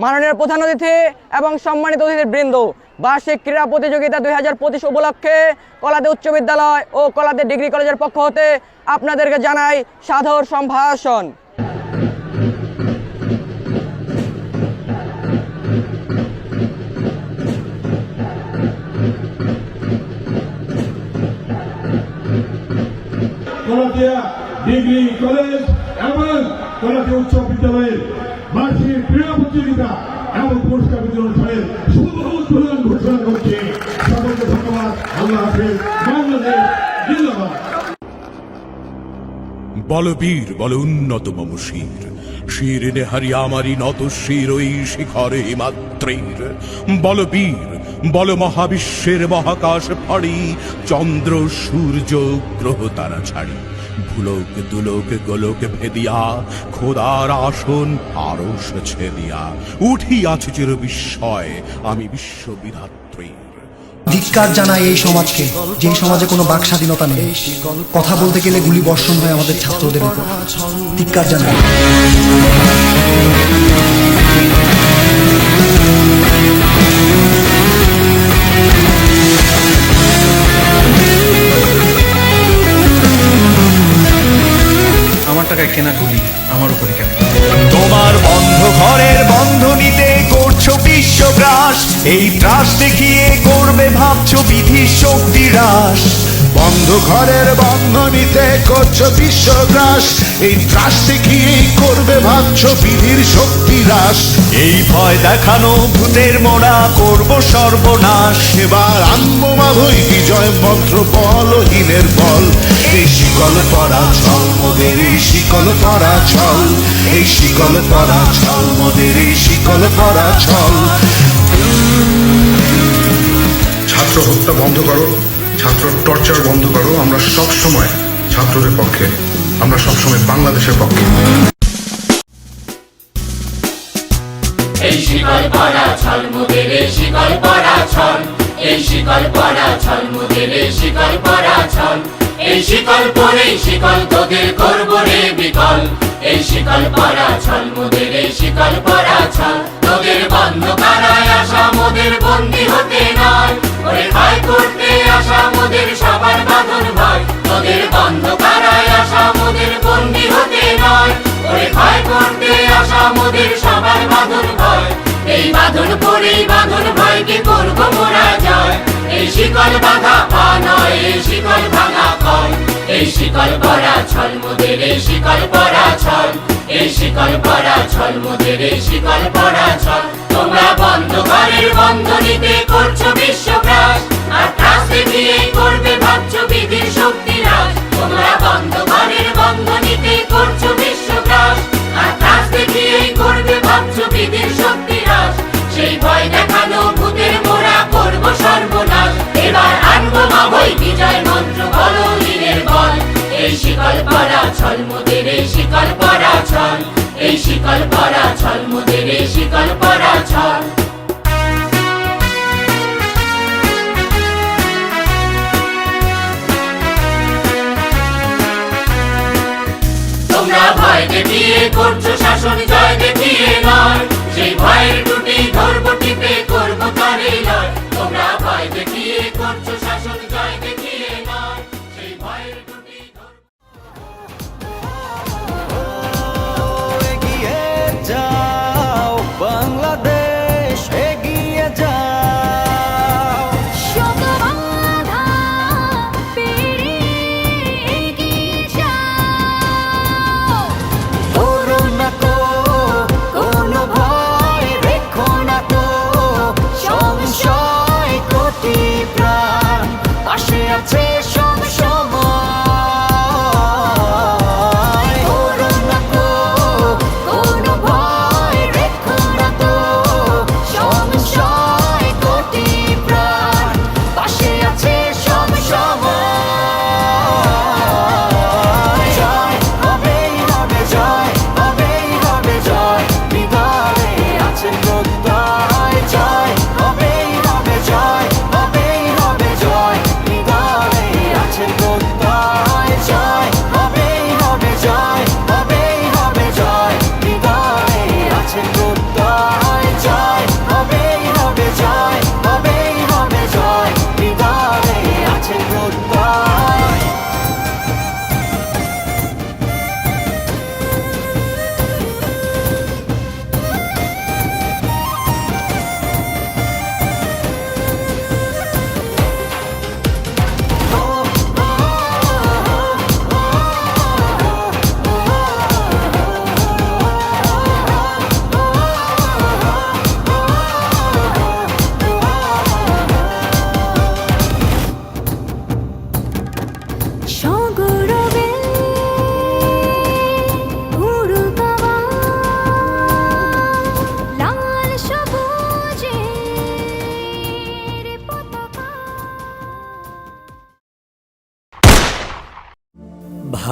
মাননীয় প্রধান অতিথি এবং সম্মানিত অতিথি বৃন্দ বার্ষিক ক্রীড়া প্রতিযোগিতা দুই হাজার পঁচিশ উপলক্ষে কলাদে উচ্চ বিদ্যালয় ও কলাদে ডিগ্রি কলেজের পক্ষ হতে আপনাদেরকে জানাই সাদর সম্ভাষণ। ডিগ্রি কলেজ এবং উচ্চ বিদ্যালয়ের বার্ষিক ক্রীড়া প্রতিযোগিতা পুরস্কার শুভ ঘোষণা করছে। সকলকে ধন্যবাদ। আল্লাহ বাংলাদেশ বলবীর, বল উন্নত মম শির শির নেহারি আমারি নত শির ওই শিখরে হিমাত্রীর বলবীর, বল মহাবিশ্বের মহাকাশ ফাড়ি, চন্দ্র সূর্য গ্রহ তারা ছাড়ি। ভুলোক, দুলোক, গোলোক ভেদিয়া, খোদার আসন আরস ছেদিয়া। উঠিয়াছে চির বিস্ময় আমি বিশ্ব বিধাত্রী ধিক্কার জানাই এই সমাজকে, যে সমাজে কোনো বাক স্বাধীনতা নেই। কথা বলতে গেলে গুলি বর্ষণ হয় আমাদের ছাত্রদের উপর। ধিক্কার জানাই টাকায় কেনা গুলি আমার উপরে কেন? তোমার বন্ধ ঘরের বন্ধ নিতে করছ বিশ্বগ্রাস, এই ত্রাস দেখিয়ে করবে ভাবছ বিধি শক্তি হ্রাস। বন্ধ ঘরের বন্ধনীতে করছ বিশ্বগ্রাস। এই ত্রাস দেখিয়ে করবে ভাবছ বিধির শক্তি হ্রাস। এই ভয় দেখানো ভূতের মোড়া করব সর্বনাশ। এবার আনব মাভই বিজয় মন্ত্র বলহীনের বল। এই শিকল পরা ছল, মোদের এই শিকল পরা ছল। এই শিকল পরা ছল, মোদের এই শিকল পরা ছল। ছাত্র হত্যা বন্ধ করো। ছাত্র টর্চার বন্ধ করো, আমরা সব সময় ছাত্রদের পক্ষে, আমরা সব সময় বাংলাদেশের পক্ষে। এই শিকল পরা ছল, মুদের শিকল পরা ছল, এই শিকল পরা ছল, মুদের শিকল পরা ছল, এই শিকল পরে শিকল তোদের করব রে বিকল। এই শিকল পরা ছল এই শিকল পরা ছল, তোদের বন্ধ কারায় আসা মোদের বন্দি হতে করতে আসা সবার বাঁধন ভয় তোদের বন্ধ কারায় আসা মোদের বন্দি হতে নয়। ওরে ভয় করতে আসা মোদের সবার বাঁধন ভয় এই বাঁধন পরেই বাঁধন ভয়কে করব মোরা যায় এই শিকল বাধা পা নয়, এই শিকল ভাঙা কল এই শিকল পরা ছল মোদের, এই শিকল পরা ছল। এই শিকল পরা ছল মোদের, এই শিকল পরা ছল। তোমরা বন্ধ ঘরের পরা ছল মোদের এই শিকল পরা ছল তোমরা ভয় দেখিয়ে করছ, শাসন জয় দেখিয়ে নয়। সেই ভয়ের টুটি ধরবো, টিপে করব, তারে নয় তোমরা ভয় দেখিয়ে করছ, শাসন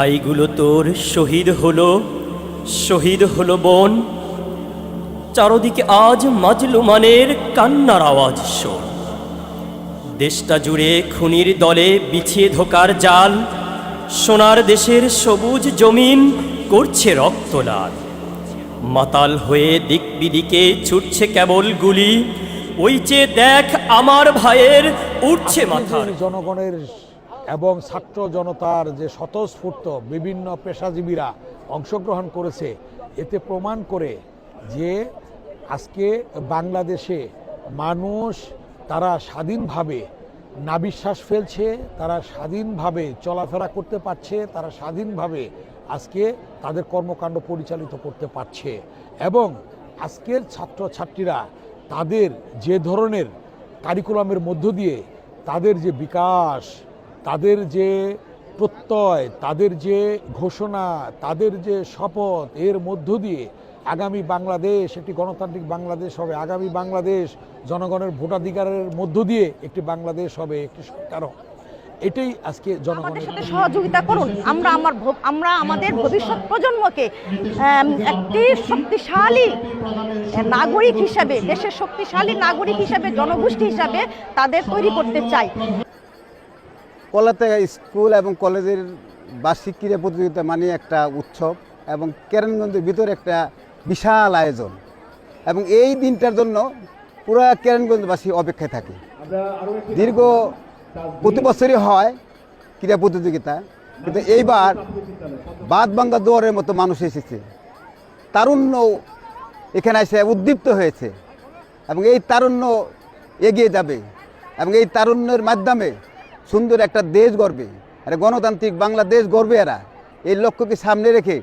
ভাইগুলো তোর শহীদ হলো শহীদ হলো বোন। চারদিকে আজ মাজলুমানের কান্নার আওয়াজ শোন। দেশটা জুড়ে খুনির দলে বিছিয়ে ধোকার জাল, সোনার দেশের সবুজ জমিন করছে রক্ত লাল। মাতাল হয়ে দিক বিদিকে ছুটছে কেবল গুলি, ওই যে দেখ আমার ভাইয়ের উঠছে মাথার জনগণের এবং ছাত্র জনতার যে স্বতঃস্ফূর্ত বিভিন্ন পেশাজীবীরা অংশগ্রহণ করেছে, এতে প্রমাণ করে যে আজকে বাংলাদেশে মানুষ, তারা স্বাধীনভাবে নাবিশ্বাস ফেলছে, তারা স্বাধীনভাবে চলাফেরা করতে পারছে, তারা স্বাধীনভাবে আজকে তাদের কর্মকাণ্ড পরিচালিত করতে পারছে এবং আজকের ছাত্রছাত্রীরা তাদের যে ধরনের কারিকুলামের মধ্য দিয়ে তাদের যে বিকাশ তাদের যে প্রত্যয়, তাদের যে ঘোষণা, তাদের যে শপথ, এর মধ্য দিয়ে আগামী বাংলাদেশ, একটি গণতান্ত্রিক বাংলাদেশ হবে। আগামী বাংলাদেশ জনগণের ভোটাধিকারের মধ্য দিয়ে একটি বাংলাদেশ হবে, একটি সরকার এটাই আজকে জনগণের সাথে সহযোগিতা করুন। আমরা আমার আমরা আমাদের ভবিষ্যৎ প্রজন্মকে একটি শক্তিশালী নাগরিক হিসাবে, দেশের শক্তিশালী নাগরিক হিসাবে, জনগোষ্ঠী হিসাবে তাদের তৈরি করতে চাই। কলাতে স্কুল এবং কলেজের বার্ষিক ক্রীড়া প্রতিযোগিতা মানে একটা উৎসব এবং কেরানগঞ্জের ভিতরে একটা বিশাল আয়োজন। এবং এই দিনটার জন্য পুরো কেরানগঞ্জবাসী অপেক্ষায় থাকে। দীর্ঘ প্রতি বছরই হয় ক্রীড়া প্রতিযোগিতা, কিন্তু এইবার বাদ বাঙ্গা দোয়ারের মতো মানুষ এসেছে। তারুণ্য এখানে এসে উদ্দীপ্ত হয়েছে এবং এই তারুণ্য এগিয়ে যাবে এবং এই তারুণ্যের মাধ্যমে সুন্দর একটা দেশ গর্বে আরে গণতান্ত্রিক বাংলাদেশ গর্বে এরা। এই লক্ষ্যকে সামনে রেখে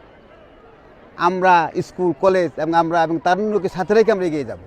আমরা স্কুল, কলেজ এবং আমরা এবং তারুণ্যকে সাথে রেখে আমরা এগিয়ে যাব।